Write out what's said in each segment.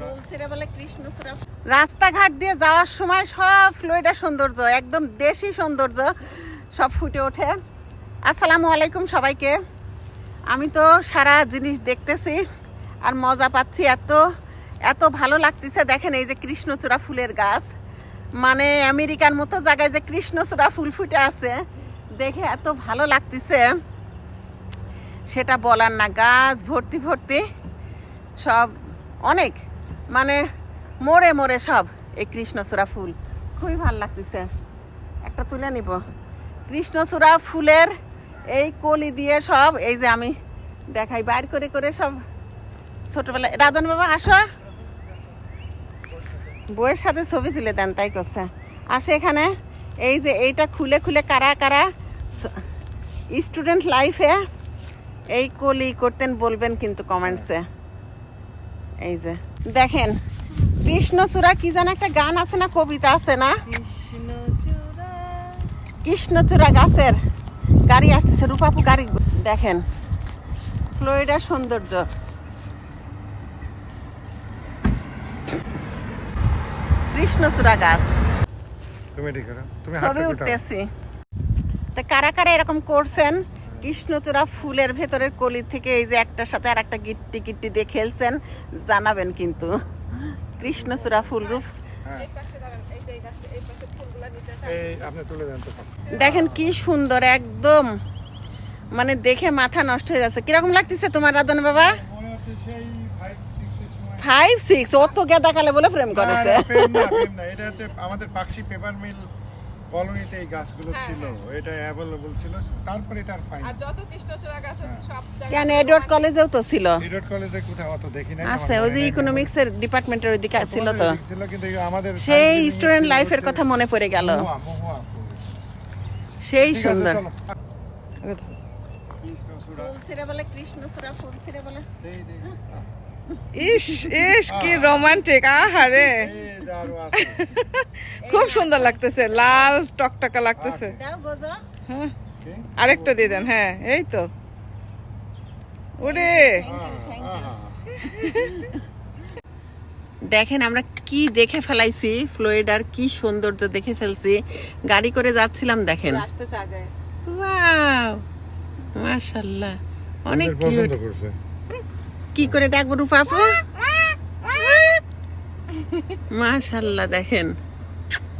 তুলসিরে বলে কৃষ্ণচূড়া। রাস্তাঘাট দিয়ে যাওয়ার সময় সব ফ্লোরিডা সৌন্দর্য একদম দেশি সৌন্দর্য সব ফুটে ওঠে। আসসালামু আলাইকুম সবাইকে। আমি তো সারা জিনিস দেখতেছি আর মজা পাচ্ছি এত এত ভালো লাগতেছে। দেখেন এই যে কৃষ্ণচূড়া ফুলের গাছ। মানে আমেরিকার মতো জায়গায় যে কৃষ্ণচূড়া ফুল ফুটে আছে দেখে এত ভালো লাগতেছে। সেটা বলার না গাছ ভর্তি ভর্তি সব অনেক। মানে মোড়ে মোড়ে সব এই কৃষ্ণচূড়া ফুল। খুবই ভালো লাগতেছে। একটা তুলে নিব। কৃষ্ণচূড়া ফুলের এই কলি দিয়ে সব, এই যে আমি দেখাই, বাইর করে করে সব ছোটবেলায়। রাজন বাবা, আসো। বইয়ের সাথে ছবি তুলে দেন, তাই করছে। আসে এখানে। এই যে এইটা খুলে খুলে কারা কারা স্টুডেন্ট লাইফে এই কলি করতেন বলবেন কিন্তু কমেন্টসে। এই যে দেখেন কৃষ্ণচূড়া কি যেন একটা গান আছে না কবিতা আছে না? কৃষ্ণচূড়া। কৃষ্ণচূড়া গাছের গাড়ি আসতেছে রূপাপু গাড়ি দেখেন ফ্লোরিডার সৌন্দর্য। কৃষ্ণচূড়া গাছ। তুমি তুমি ছবি উঠতেছি। তা কারা কারা এরকম করছেন? কৃষ্ণচূড়া ফুলের ভেতরের কলি থেকে এই যে একটার সাথে আর একটা গিট্টি গিট্টি দিয়ে খেলছেন জানাবেন কিন্তু। কৃষ্ণচূড়া ফুল রূপ। এই আপনি তুলে দেন তো। দেখেন কি সুন্দর একদম। মানে দেখে মাথা নষ্ট হয়ে যাচ্ছে। কীরকম লাগতেছে তোমার রাধন বাবা? ফাইভ সিক্স ও তো গেদা কালে বলে প্রেম করেছে। আমাদের পাকশি পেপার মিল কলোনিতে এই গাছগুলো ছিল এটা অ্যাভেলেবল ছিল তারপরে এটা আর পাইনি আর যত কৃষ্ণচূড়া গাছ আছে সব কেন এডওয়ার্ড কলেজেও তো ছিল? ইডট কলেজে কোথাও অত দেখি নাই আছে ওই যে নাই। ইকোনমিক্সের ডিপার্টমেন্টের ওইদিকে ছিল তো। ছিল কিন্তু আমাদের সেই স্টুডেন্ট লাইফের কথা মনে পড়ে গেল। ফুল। সেই সুন্দর। কৃষ্ণচূড়া, ফুলসিরে বলে কৃষ্ণচূড়া ফুলসিরে বলে। দেই, দেই। ইস ইস কি রোমান্টিক আহারে। খুব সুন্দর লাগতেছে লাল টকটকা লাগতেছে। দাও হ্যাঁ আরেকটা দিয়ে দেন হ্যাঁ এই তো। ওরে। দেখেন আমরা কি দেখে ফেলাইছি ফ্লোরিডার কি সৌন্দর্য দেখে ফেলছি। গাড়ি করে যাচ্ছিলাম দেখেন। আগে। অনেক কিউট কি করে ডাকবো রূপা আপু মাশাআল্লাহ দেখেন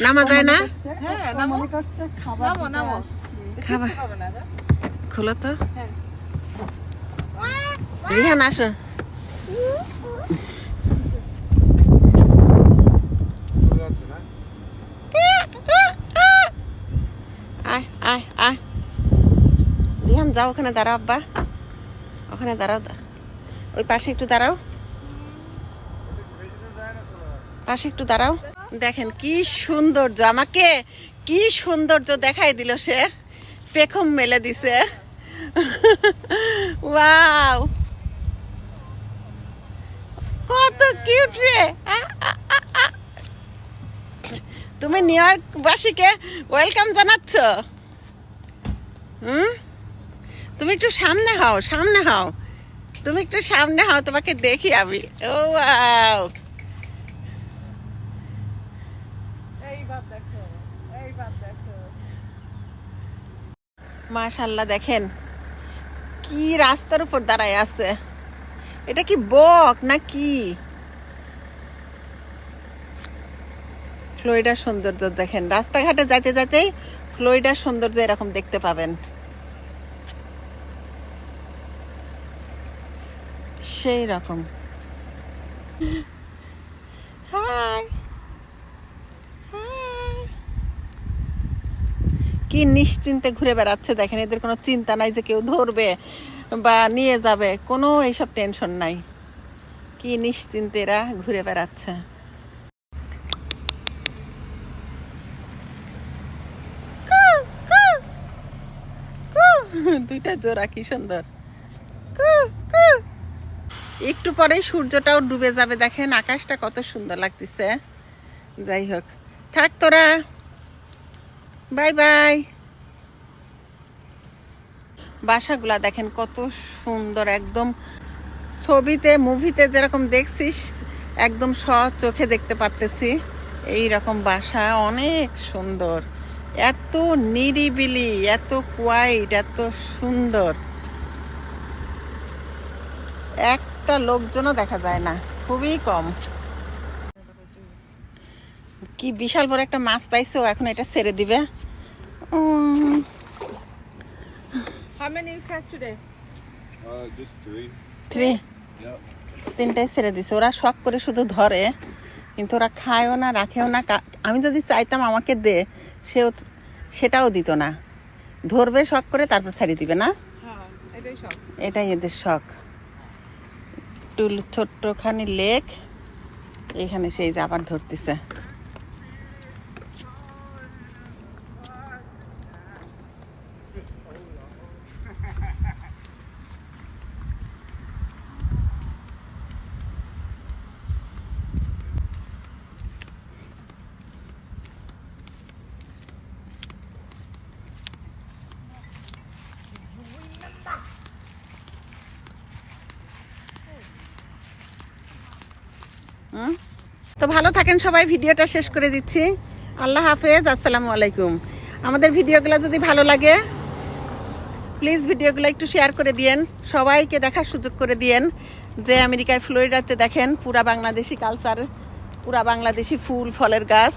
নামা যায় না হ্যাঁ নামো নামো নামো খাবা হবে না রে। খোলো তো। রিহান, আসো? আয় আয় আয় রিহান, যাও ওখানে দাঁড়াও, আব্বা ওখানে দাঁড়াও, দা- ওই পাশে একটু দাঁড়াও। পাশে একটু দাঁড়াও। দেখেন কি সৌন্দর্য, আমাকে কি সৌন্দর্য দেখাই দিল সে। পেখম মেলে দিছে। ওয়াও। কত কিউট রে। তুমি নিউ ইয়র্ক বাসীকে ওয়েলকাম জানাচ্ছ। হুম? তুমি একটু সামনে হও সামনে হও। তুমি একটু সামনে হও তোমাকে দেখি আমি। ও দেখো মাশাল্লাহ দেখেন। কি রাস্তার উপর দাঁড়ায় আছে। এটা কি বক না কি ফ্লোরিডার সৌন্দর্য দেখেন। রাস্তাঘাটে যাইতে যাইতেই ফ্লোরিডার সৌন্দর্য এরকম দেখতে পাবেন। সেই রকম। হাই। কি নিশ্চিন্তে ঘুরে বেড়াচ্ছে দেখেন, এদের কোনো চিন্তা নাই যে কেউ ধরবে বা নিয়ে যাবে, কোনো এইসব টেনশন নাই। কি নিশ্চিন্তে এরা ঘুরে বেড়াচ্ছে। দুইটা জোড়া, কি সুন্দর। একটু পরেই সূর্যটাও ডুবে যাবে। দেখেন আকাশটা কত সুন্দর লাগতেছে। যাই হোক, থাক তোরা। Bye bye. বাসাগুলা দেখেন কত সুন্দর একদম। ছবিতে, মুভিতে যেরকম দেখছিস, একদম স চোখে দেখতে পারতেছি। এই রকম বাসা অনেক সুন্দর। এত নিরিবিলি, এত কোয়াইট এত সুন্দর। একটা লোকজনও দেখা যায় না খুবই কম। কি বিশাল বড় একটা মাছ পাইছো এখন এটা ছেড়ে দিবে? Uh. তিনটাই ছেড়ে দিছে। ওরা শখ করে শুধু ধরে কিন্তু ওরা খায়ও না রাখেও না। আমি যদি চাইতাম আমাকে দে সেও সেটাও দিত না। ধরবে শখ করে তারপর ছাড়িয়ে দিবে না? হ্যাঁ এটাই এটাই এদের শখ। একটু ছোট্টখানি লেক। এখানে সেই যে আবার ধরতেছে। তো ভালো থাকেন সবাই, ভিডিওটা শেষ করে দিচ্ছি। আল্লাহ হাফেজ, আসসালামু আলাইকুম। আমাদের ভিডিওগুলো যদি ভালো লাগে প্লিজ ভিডিওগুলো একটু শেয়ার করে দিয়েন। সবাইকে দেখার সুযোগ করে দিয়েন যে আমেরিকায়, ফ্লোরিডাতে দেখেন পুরা বাংলাদেশি কালচার পুরা বাংলাদেশি ফুল, ফলের গাছ।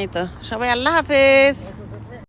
এই তো, সবাই আল্লাহ হাফেজ।